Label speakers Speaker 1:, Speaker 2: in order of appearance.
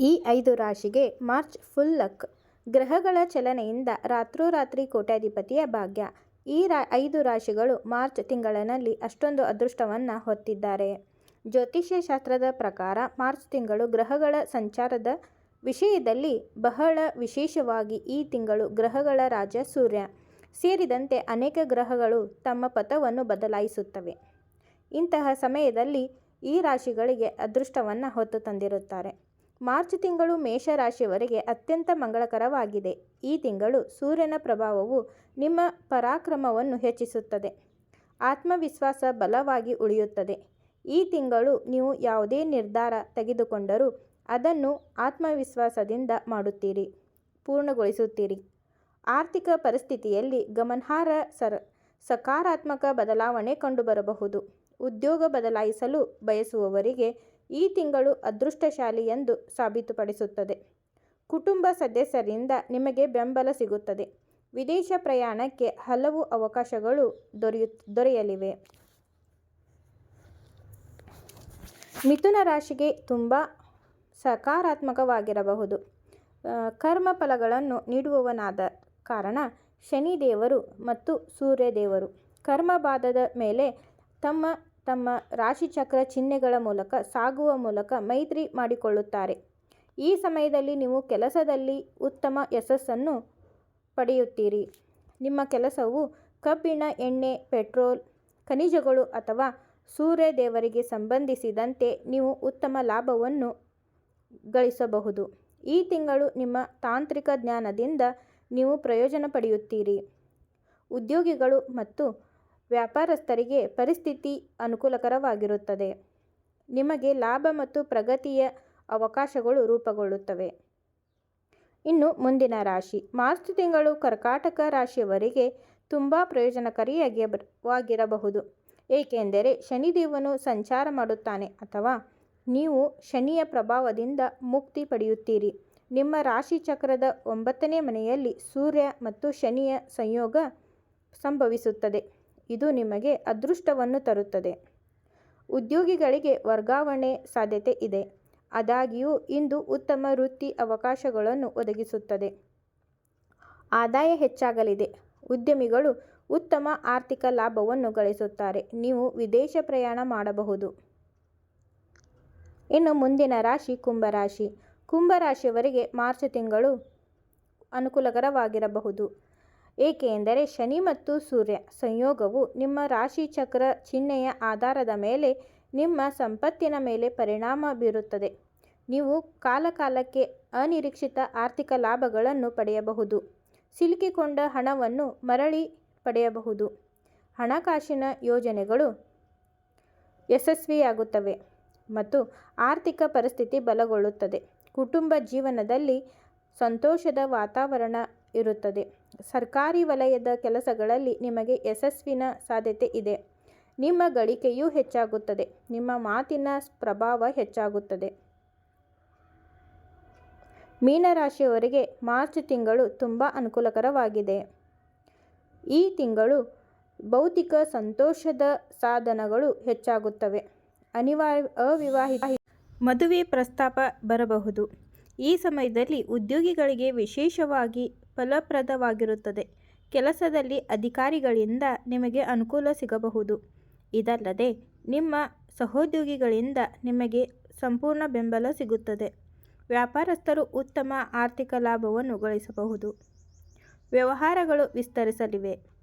Speaker 1: ಈ ಐದು ರಾಶಿಗೆ ಮಾರ್ಚ್ ಫುಲ್ ಲಕ್. ಗ್ರಹಗಳ ಚಲನೆಯಿಂದ ರಾತ್ರೋರಾತ್ರಿ ಕೋಟ್ಯಾಧಿಪತಿಯ ಭಾಗ್ಯ. ಈ ರಾ, ಐದು ರಾಶಿಗಳು ಮಾರ್ಚ್ ತಿಂಗಳಿನಲ್ಲಿ ಅಷ್ಟೊಂದು ಅದೃಷ್ಟವನ್ನು ಹೊತ್ತಿದ್ದಾರೆ. ಜ್ಯೋತಿಷ್ಯ ಶಾಸ್ತ್ರದ ಪ್ರಕಾರ ಮಾರ್ಚ್ ತಿಂಗಳು ಗ್ರಹಗಳ ಸಂಚಾರದ ವಿಷಯದಲ್ಲಿ ಬಹಳ ವಿಶೇಷವಾಗಿ ಈ ತಿಂಗಳು ಗ್ರಹಗಳ ರಾಜ ಸೂರ್ಯ. ಸೇರಿದಂತೆ ಅನೇಕ ಗ್ರಹಗಳು ತಮ್ಮ ಪಥವನ್ನು ಬದಲಾಯಿಸುತ್ತವೆ. ಇಂತಹ ಸಮಯದಲ್ಲಿ ಈ ರಾಶಿಗಳಿಗೆ ಅದೃಷ್ಟವನ್ನು ಹೊತ್ತು ತಂದಿರುತ್ತಾರೆ. ಮಾರ್ಚ್ ತಿಂಗಳು ಮೇಷರಾಶಿಯವರಿಗೆ ಅತ್ಯಂತ ಮಂಗಳಕರವಾಗಿದೆ. ಈ ತಿಂಗಳು ಸೂರ್ಯನ ಪ್ರಭಾವವು ನಿಮ್ಮ ಪರಾಕ್ರಮವನ್ನು ಹೆಚ್ಚಿಸುತ್ತದೆ. ಆತ್ಮವಿಶ್ವಾಸ ಬಲವಾಗಿ ಉಳಿಯುತ್ತದೆ. ಈ ತಿಂಗಳು ನೀವು ಯಾವುದೇ ನಿರ್ಧಾರ ತೆಗೆದುಕೊಂಡರೂ ಅದನ್ನು ಆತ್ಮವಿಶ್ವಾಸದಿಂದ ಮಾಡುತ್ತೀರಿ, ಪೂರ್ಣಗೊಳಿಸುತ್ತೀರಿ. ಆರ್ಥಿಕ ಪರಿಸ್ಥಿತಿಯಲ್ಲಿ ಗಮನಾರ್ಹ ಸರ, ಸಕಾರಾತ್ಮಕ ಬದಲಾವಣೆ ಕಂಡುಬರಬಹುದು. ಉದ್ಯೋಗ ಬದಲಾಯಿಸಲು ಬಯಸುವವರಿಗೆ ಈ ತಿಂಗಳು ಅದೃಷ್ಟಶಾಲಿ ಎಂದು ಸಾಬೀತುಪಡಿಸುತ್ತದೆ. ಕುಟುಂಬ ಸದಸ್ಯರಿಂದ ನಿಮಗೆ ಬೆಂಬಲ ಸಿಗುತ್ತದೆ. ವಿದೇಶ ಪ್ರಯಾಣಕ್ಕೆ ಹಲವು ಅವಕಾಶಗಳು ದೊರೆಯು, ದೊರೆಯಲಿವೆ. ಮಿಥುನ ರಾಶಿಗೆ ತುಂಬ ಸಕಾರಾತ್ಮಕವಾಗಿರಬಹುದು. ಕರ್ಮ ಫಲಗಳನ್ನು ನೀಡುವವನಾದ ಕಾರಣ ಶನಿದೇವರು ಮತ್ತು ಸೂರ್ಯದೇವರು. ಕರ್ಮಬಾಧದ ಮೇಲೆ ತಮ್ಮ ತಮ್ಮ ರಾಶಿಚಕ್ರ ಚಿಹ್ನೆಗಳ ಮೂಲಕ ಸಾಗುವ ಮೂಲಕ ಮೈತ್ರಿ ಮಾಡಿಕೊಳ್ಳುತ್ತಾರೆ. ಈ ಸಮಯದಲ್ಲಿ ನೀವು ಕೆಲಸದಲ್ಲಿ ಉತ್ತಮ ಯಶಸ್ಸನ್ನು ಪಡೆಯುತ್ತೀರಿ. ನಿಮ್ಮ ಕೆಲಸವು ಕಬ್ಬಿಣ, ಎಣ್ಣೆ, ಪೆಟ್ರೋಲ್, ಖನಿಜಗಳು ಅಥವಾ ಸೂರ್ಯ ದೇವರಿಗೆ ಸಂಬಂಧಿಸಿದಂತೆ ನೀವು ಉತ್ತಮ ಲಾಭವನ್ನು ಗಳಿಸಬಹುದು. ಈ ತಿಂಗಳು ನಿಮ್ಮ ತಾಂತ್ರಿಕ ಜ್ಞಾನದಿಂದ ನೀವು ಪ್ರಯೋಜನ ಪಡೆಯುತ್ತೀರಿ. ಉದ್ಯೋಗಿಗಳು ಮತ್ತು ವ್ಯಾಪಾರಸ್ಥರಿಗೆ ಪರಿಸ್ಥಿತಿ ಅನುಕೂಲಕರವಾಗಿರುತ್ತದೆ. ನಿಮಗೆ ಲಾಭ ಮತ್ತು ಪ್ರಗತಿಯ ಅವಕಾಶಗಳು ರೂಪುಗೊಳ್ಳುತ್ತವೆ. ಇನ್ನು ಮುಂದಿನ ರಾಶಿ. ಮಾರ್ಚ್ ತಿಂಗಳು ಕರ್ಕಾಟಕ ರಾಶಿಯವರಿಗೆ ತುಂಬ ಪ್ರಯೋಜನಕಾರಿಯಾಗಿರಬಹುದು. ಏಕೆಂದರೆ ಶನಿದೇವನು ಸಂಚಾರ ಮಾಡುತ್ತಾನೆ ಅಥವಾ ನೀವು ಶನಿಯ ಪ್ರಭಾವದಿಂದ ಮುಕ್ತಿ ಪಡೆಯುತ್ತೀರಿ. ನಿಮ್ಮ ರಾಶಿ ಚಕ್ರದ ಒಂಬತ್ತನೇ ಮನೆಯಲ್ಲಿ ಸೂರ್ಯ ಮತ್ತು ಶನಿಯ ಸಂಯೋಗ ಸಂಭವಿಸುತ್ತದೆ. ಇದು ನಿಮಗೆ ಅದೃಷ್ಟವನ್ನು ತರುತ್ತದೆ. ಉದ್ಯೋಗಿಗಳಿಗೆ ವರ್ಗಾವಣೆ ಸಾಧ್ಯತೆ ಇದೆ. ಆದಾಗ್ಯೂ, ಇಂದು ಉತ್ತಮ ವೃತ್ತಿ ಅವಕಾಶಗಳನ್ನು ಒದಗಿಸುತ್ತದೆ. ಆದಾಯ ಹೆಚ್ಚಾಗಲಿದೆ. ಉದ್ಯಮಿಗಳು ಉತ್ತಮ ಆರ್ಥಿಕ ಲಾಭವನ್ನು ಗಳಿಸುತ್ತಾರೆ. ನೀವು ವಿದೇಶ ಪ್ರಯಾಣ ಮಾಡಬಹುದು. ಇನ್ನು ಮುಂದಿನ ರಾಶಿ ಕುಂಭರಾಶಿ ಕುಂಭರಾಶಿಯವರಿಗೆ ಮಾರ್ಚ್ ತಿಂಗಳು ಅನುಕೂಲಕರವಾಗಿರಬಹುದು. ಏಕೆಂದರೆ ಶನಿ ಮತ್ತು ಸೂರ್ಯ ಸಂಯೋಗವು ನಿಮ್ಮ ರಾಶಿ ಚಕ್ರ ಚಿಹ್ನೆಯ ಆಧಾರದ ಮೇಲೆ ನಿಮ್ಮ ಸಂಪತ್ತಿನ ಮೇಲೆ ಪರಿಣಾಮ ಬೀರುತ್ತದೆ. ನೀವು ಕಾಲಕಾಲಕ್ಕೆ ಅನಿರೀಕ್ಷಿತ ಆರ್ಥಿಕ ಲಾಭಗಳನ್ನು ಪಡೆಯಬಹುದು. ಸಿಲುಕಿಕೊಂಡ ಹಣವನ್ನು ಮರಳಿ ಪಡೆಯಬಹುದು. ಹಣಕಾಸಿನ ಯೋಜನೆಗಳು ಯಶಸ್ವಿಯಾಗುತ್ತವೆ ಮತ್ತು ಆರ್ಥಿಕ ಪರಿಸ್ಥಿತಿ ಬಲಗೊಳ್ಳುತ್ತದೆ. ಕುಟುಂಬ ಜೀವನದಲ್ಲಿ ಸಂತೋಷದ ವಾತಾವರಣ ಇರುತ್ತದೆ. ಸರ್ಕಾರಿ ವಲಯದ ಕೆಲಸಗಳಲ್ಲಿ ನಿಮಗೆ ಯಶಸ್ವಿನ ಸಾಧ್ಯತೆ ಇದೆ. ನಿಮ್ಮ ಗಳಿಕೆಯೂ ಹೆಚ್ಚಾಗುತ್ತದೆ. ನಿಮ್ಮ ಮಾತಿನ ಪ್ರಭಾವ ಹೆಚ್ಚಾಗುತ್ತದೆ. ಮೀನರಾಶಿಯವರಿಗೆ ಮಾರ್ಚ್ ತಿಂಗಳು ತುಂಬ ಅನುಕೂಲಕರವಾಗಿದೆ. ಈ ತಿಂಗಳು ಭೌತಿಕ ಸಂತೋಷದ ಸಾಧನಗಳು ಹೆಚ್ಚಾಗುತ್ತವೆ. ಅನಿವಾರ್ಯ, ಅವಿವಾಹಿತ ಮದುವೆ ಪ್ರಸ್ತಾಪ ಬರಬಹುದು. ಈ ಸಮಯದಲ್ಲಿ ಉದ್ಯೋಗಿಗಳಿಗೆ ವಿಶೇಷವಾಗಿ ಫಲಪ್ರದವಾಗಿರುತ್ತದೆ. ಕೆಲಸದಲ್ಲಿ ಅಧಿಕಾರಿಗಳಿಂದ ನಿಮಗೆ ಅನುಕೂಲ ಸಿಗಬಹುದು. ಇದಲ್ಲದೆ, ನಿಮ್ಮ ಸಹೋದ್ಯೋಗಿಗಳಿಂದ ನಿಮಗೆ ಸಂಪೂರ್ಣ ಬೆಂಬಲ ಸಿಗುತ್ತದೆ. ವ್ಯಾಪಾರಸ್ಥರು ಉತ್ತಮ ಆರ್ಥಿಕ ಲಾಭವನ್ನು ಗಳಿಸಬಹುದು. ವ್ಯವಹಾರಗಳು ವಿಸ್ತರಿಸಲಿವೆ.